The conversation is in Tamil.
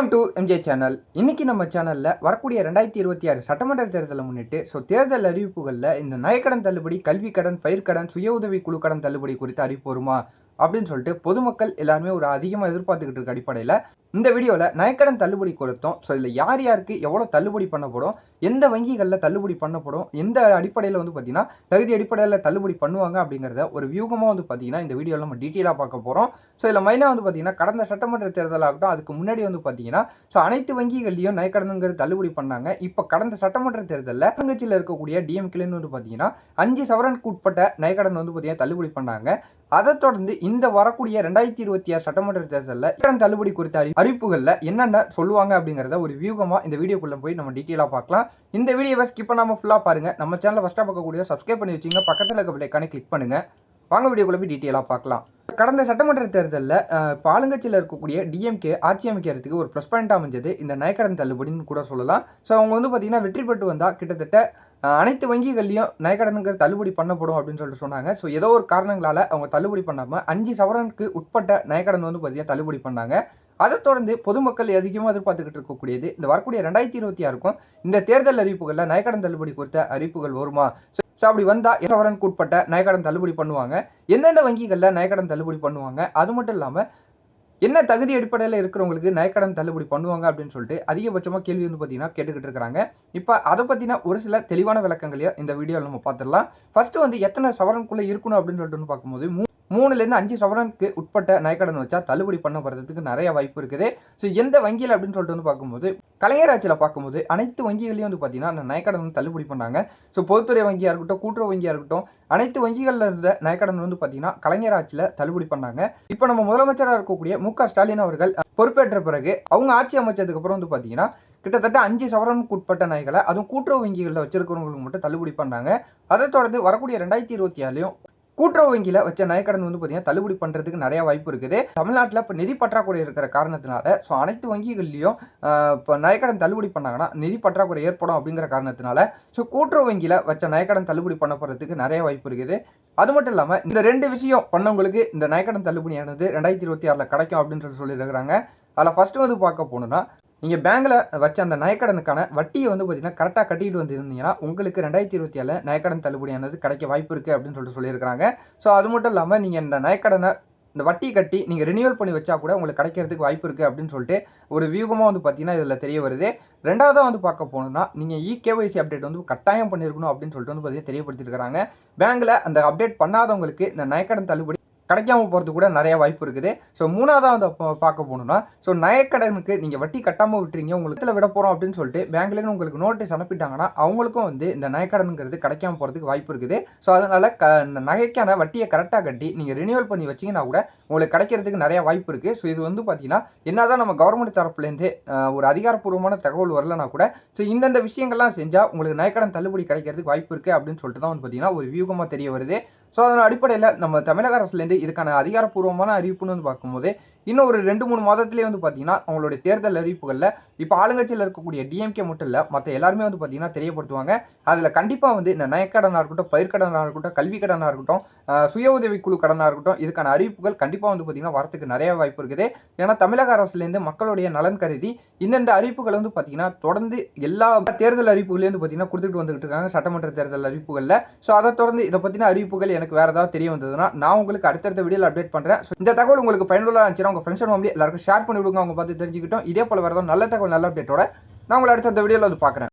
வெல்கம் டு எம்ஜே சேனல் இன்னைக்கு நம்ம சேனலில் வரக்கூடிய ரெண்டாயிரத்தி இருபத்தி ஆறு சட்டமன்ற தேர்தலை முன்னிட்டு ஸோ தேர்தல் அறிவிப்புகளில் இந்த நயக்கடன் தள்ளுபடி கல்வி கடன் பயிர்க்கடன் சுய உதவி குழு கடன் தள்ளுபடி குறித்து அறிவிப்பு வருமா? அப்படின்னு சொல்லிட்டு பொதுமக்கள் எல்லாருமே ஒரு அதிகமாக எதிர்பார்த்துக்கிட்டு இருக்க அடிப்படையில் இந்த வீடியோவில் நயக்கடன் தள்ளுபடி கொடுத்தோம். ஸோ இதில் யார் யாருக்கு எவ்வளோ தள்ளுபடி பண்ணப்படும் எந்த வங்கிகளில் தள்ளுபடி பண்ணப்படும் எந்த அடிப்படையில் வந்து பார்த்திங்கன்னா தகுதி அடிப்படையில் தள்ளுபடி பண்ணுவாங்க அப்படிங்கிறத ஒரு வியூகமாக வந்து பார்த்தீங்கன்னா இந்த வீடியோவில் நம்ம டீட்டெயிலாக பார்க்க போகிறோம் ஸோ இதில் மெயினாக வந்து பார்த்திங்கன்னா கடந்த சட்டமன்ற தேர்தலாகட்டும் அதுக்கு முன்னாடி வந்து பார்த்தீங்கன்னா ஸோ அனைத்து வங்கிகள்லையும் நயக்கடனுங்கிறது தள்ளுபடி பண்ணாங்க. இப்போ கடந்த சட்டமன்ற தேர்தலில் ஆளுங்கட்சியில் இருக்கக்கூடிய டிஎம்கேலன்னு வந்து பார்த்தீங்கன்னா அஞ்சு சவரனுக்கு உட்பட்ட நயக்கடன் வந்து பார்த்தீங்கன்னா தள்ளுபடி பண்ணாங்க. அதைத் தொடர்ந்து இந்த வரக்கூடிய ரெண்டாயிரத்தி இருபத்தி ஆறு சட்டமன்ற தேர்தலில் கடன் தள்ளுபடி குறித்த அறிவிப்புகளில் என்னென்ன சொல்லுவாங்க அப்படிங்கிறத ஒரு வியூகமாக இந்த வீடியோக்குள்ளே போய் நம்ம டீட்டெயிலாக பார்க்கலாம். இந்த வீடியோவை ஸ்கிப் பண்ணாமல் ஃபுல்லாக பாருங்கள் நம்ம சேனலை ஃபஸ்ட்டாக பார்க்கக்கூடிய சப்ஸ்கிரைப் பண்ணி வச்சிங்க பக்கத்தில் இருக்க பிள்ளைக்கான கிளிக் பண்ணுங்கள் வாங்க வீடியோக்குள்ளே போய் டீட்டெயிலாக பார்க்கலாம். கடந்த சட்டமன்ற தேர்தலில் இப்போ ஆளுங்கட்சியில் இருக்கக்கூடிய டிஎம்கே ஆட்சி அமைக்கிறதுக்கு ஒரு ப்ளஸ் பாயிண்ட் அமைஞ்சது. இந்த நயக்கடன் தள்ளுபடின்னு கூட சொல்லலாம். ஸோ அவங்க வந்து பார்த்திங்கன்னா வெற்றி பெற்று வந்தால் கிட்டத்தட்ட அனைத்து வங்கிகள்லையும் நயக்கடனுங்கிற தள்ளுபடி பண்ணப்படும் அப்படின்னு சொல்லிட்டு சொன்னாங்க. ஸோ ஏதோ ஒரு காரணங்களால் அவங்க தள்ளுபடி பண்ணாமல் அஞ்சு சவரனுக்கு உட்பட்ட நயக்கடன் வந்து பார்த்தீங்கன்னா தள்ளுபடி பண்ணாங்க. அதை தொடர்ந்து பொதுமக்கள் அதிகமாக எதிர்பார்த்துக்கிட்டு இருக்கக்கூடியது இந்த வரக்கூடிய ரெண்டாயிரத்தி இருபத்தி ஆறுக்கும் இந்த தேர்தல் அறிவிப்புகளில் நயக்கடன் தள்ளுபடி குறித்த அறிவிப்புகள் வருமா? ஸோ அப்படி வந்தால் சவரனுக்கு உட்பட்ட நயக்கடன் தள்ளுபடி பண்ணுவாங்க. எந்தெந்த வங்கிகளில் நயக்கடன் தள்ளுபடி பண்ணுவாங்க? அது மட்டும் இல்லாமல் என்ன தகுதி அடிப்படையில் இருக்கிறவங்களுக்கு நயக்கடன் தள்ளுபடி பண்ணுவாங்க அப்படின்னு சொல்லிட்டு அதிகபட்சமாக கேள்வி வந்து பார்த்தீங்கன்னா கேட்டுக்கிட்டு இருக்கிறாங்க. இப்போ அதை பற்றின ஒரு சில தெளிவான விளக்கங்களையும் இந்த வீடியோவில் நம்ம பார்த்துடலாம் ஃபஸ்ட்டு வந்து எத்தனை சவரனுக்குள்ளே இருக்கணும் அப்படின்னு சொல்லிட்டு பார்க்கும்போது மூணுலேருந்து அஞ்சு சவரனுக்கு உட்பட்ட நயக்கடன் வச்சா தள்ளுபடி பண்ணப்படுறதுக்கு நிறைய வாய்ப்பு இருக்குது. ஸோ எந்த வங்கியில் அப்படின்னு சொல்லிட்டு வந்து பார்க்கும்போது கலைஞர் ஆட்சியில் பார்க்கும்போது அனைத்து வங்கிகளையும் வந்து பார்த்தீங்கன்னா அந்த நயக்கடன் வந்து தள்ளுபடி பண்ணாங்க. ஸோ பொதுத்துறை வங்கியாக இருக்கட்டும் கூட்டுறவு வங்கியாக இருக்கட்டும் அனைத்து வங்கிகளில் இருந்த நயக்கடன் வந்து பார்த்தீங்கன்னா கலைஞர் ஆட்சியில் தள்ளுபடி பண்ணாங்க. இப்போ நம்ம முதலமைச்சராக இருக்கக்கூடிய மு ஸ்டாலின் அவர்கள் பொறுப்பேற்ற பிறகு அவங்க ஆட்சி அமைச்சதுக்கு அப்புறம் வந்து பார்த்தீங்கன்னா கிட்டத்தட்ட அஞ்சு சவரனுக்கு உட்பட்ட நகைகளை அதுவும் கூட்டுறவு வங்கிகளில் வச்சிருக்கிறவங்களுக்கு மட்டும் தள்ளுபடி பண்ணாங்க. அதை தொடர்ந்து வரக்கூடிய ரெண்டாயிரத்தி இருபத்தி ஏழுலையும் கூட்டுறவு வங்கியில் வச்ச நகைக்கடன் வந்து பார்த்தீங்கன்னா தள்ளுபடி பண்ணுறதுக்கு நிறையா வாய்ப்பு இருக்குது. தமிழ்நாட்டில் இப்போ நிதி பற்றாக்குறை இருக்கிற காரணத்தினால ஸோ அனைத்து வங்கிகள்லேயும் இப்போ நகைக்கடன் தள்ளுபடி பண்ணாங்கன்னா நிதி பற்றாக்குறை ஏற்படும் அப்படிங்கிற காரணத்தினால ஸோ கூட்டுறவு வங்கியில் வச்ச நகைக்கடன் தள்ளுபடி பண்ண போகிறதுக்கு நிறைய வாய்ப்பு இருக்குது. அது மட்டும் இல்லாமல் இந்த ரெண்டு விஷயம் பண்ணவங்களுக்கு இந்த நகைக்கடன் தள்ளுபடியானது ரெண்டாயிரத்தி இருபத்தி ஆறில் கிடைக்கும் அப்படின்னு சொல்லி சொல்லியிருக்கிறாங்க. அதில் ஃபஸ்ட்டு வந்து பார்க்க போகணுன்னா நீங்கள் பேங்கில் வச்ச அந்த நயக்கடனுக்கான வட்டியை வந்து பார்த்தீங்கன்னா கரெக்டாக கட்டிட்டு வந்திருந்தீங்கன்னா உங்களுக்கு ரெண்டாயிரத்தி இருபத்தி ஏழில் நயக்கடன் தள்ளுபடியானது கிடைக்க வாய்ப்பு இருக்குது அப்படின்னு சொல்லிட்டு சொல்லியிருக்காங்க ஸோ அது மட்டும் இல்லாமல் நீங்கள் இந்த நயக்கடனை இந்த வட்டி கட்டி நீங்கள் ரினியூவல் பண்ணி வச்சா கூட உங்களுக்கு கிடைக்கிறதுக்கு வாய்ப்பு இருக்குது அப்படின்னு சொல்லிட்டு ஒரு வியூகமாக வந்து பார்த்தீங்கன்னா இதில் தெரிய வருது. ரெண்டாவதாக வந்து பார்க்க போனோம்னா நீங்கள் இகேஒய்சி அப்டேட் வந்து கட்டாயம் பண்ணியிருக்கணும் அப்படின்னு சொல்லிட்டு வந்து பார்த்தீங்கன்னா தெரியப்படுத்திருக்கிறாங்க பேங்கில் அந்த அப்டேட் பண்ணாதவங்களுக்கு இந்த நயக்கடன் தள்ளுபடி கிடைக்காம போகிறது கூட நிறைய வாய்ப்பு இருக்குது. ஸோ மூணாவதாக வந்து பார்க்க போகணும்னா ஸோ நயக்கடனுக்கு நீங்கள் வட்டி கட்டாமல் விட்டுறீங்க. உங்களுக்கு விட போகிறோம் அப்படின்னு சொல்லிட்டு பேங்க்லேருந்து உங்களுக்கு நோட்டீஸ் அனுப்பிட்டாங்கன்னா அவங்களுக்கும் வந்து இந்த நயக்கடனுங்கிறது கிடைக்காம போகிறதுக்கு வாய்ப்பு இருக்குது. ஸோ அதனால் க நகைக்கான வட்டியை கரெக்டாக கட்டி நீங்கள் ரினியூவல் பண்ணி வச்சிங்கன்னா கூட உங்களுக்கு கிடைக்கிறதுக்கு நிறைய வாய்ப்பு இருக்குது. ஸோ இது வந்து பார்த்தீங்கன்னா என்னதான் நம்ம கவர்மெண்ட் தரப்புலேருந்து ஒரு அதிகாரப்பூர்வமான தகவல் வரலனா கூட ஸோ இந்தந்த விஷயங்கள்லாம் செஞ்சால் உங்களுக்கு நயக்கடன் தள்ளுபடி கிடைக்கிறதுக்கு வாய்ப்பு இருக்குது அப்படின்னு சொல்லிட்டு தான் வந்து பார்த்தீங்கன்னா ஒரு வியூகமாக தெரிய வருது. ஸோ அதன் அடிப்படையில் நம்ம தமிழக அரசுலேருந்து இதுக்கான அதிகாரப்பூர்வமான அறிவிப்புன்னு வந்து பார்க்கும்போது இன்னும் ஒரு ரெண்டு மூணு மாதத்துலேயே வந்து பார்த்தீங்கன்னா அவங்களுடைய தேர்தல் அறிவிப்புகளில் இப்போ ஆளுங்கட்சியில் இருக்கக்கூடிய டிஎம்கே மட்டும் இல்லை மற்ற எல்லாருமே வந்து பார்த்தீங்கன்னா தெரியப்படுத்துவாங்க. அதில் கண்டிப்பாக வந்து இந்த நயக்கடனாக இருக்கட்டும் பயிர்க்கடனாக இருக்கட்டும் கல்வி கடனாக இருக்கட்டும் சுய உதவிக்குழு கடனாக இருக்கட்டும் இதுக்கான அறிவிப்புகள் கண்டிப்பாக வந்து பார்த்தீங்கன்னா வரத்துக்கு நிறைய வாய்ப்பு இருக்குது. ஏன்னா தமிழக அரசுலேருந்து மக்களுடைய நலன் கருதி இந்தந்த அறிவிப்புகள் வந்து பார்த்தீங்கன்னா தொடர்ந்து எல்லா தேர்தல் அறிவிப்புகளையும் வந்து பார்த்தீங்கன்னா கொடுத்துட்டு வந்துகிட்டு இருக்காங்க சட்டமன்ற தேர்தல் அறிவிப்புகளில். ஸோ அதை தொடர்ந்து இதை பற்றின அறிவிப்புகள் எனக்கு வேறு ஏதாவது தெரிய வந்ததுன்னா நான் உங்களுக்கு அடுத்தடுத்த வீடியோவில் அப்டேட் பண்ணுறேன் ஸோ இந்த தகவல் உங்களுக்கு பயனுள்ள இருந்துச்சுன்னா உங்கள் ஃப்ரெண்ட்ஸ் ஃபேமிலி எல்லாருக்கும் ஷேர் பண்ணி விடுங்க. அவங்க பார்த்து தெரிஞ்சுக்கிட்டோம். இதே போல் வேறு ஏதாவது நல்ல தகவல் நல்ல அப்டேட்டோட நான் உங்களை அடுத்த வீடியோவில் வந்து பார்க்குறேன்.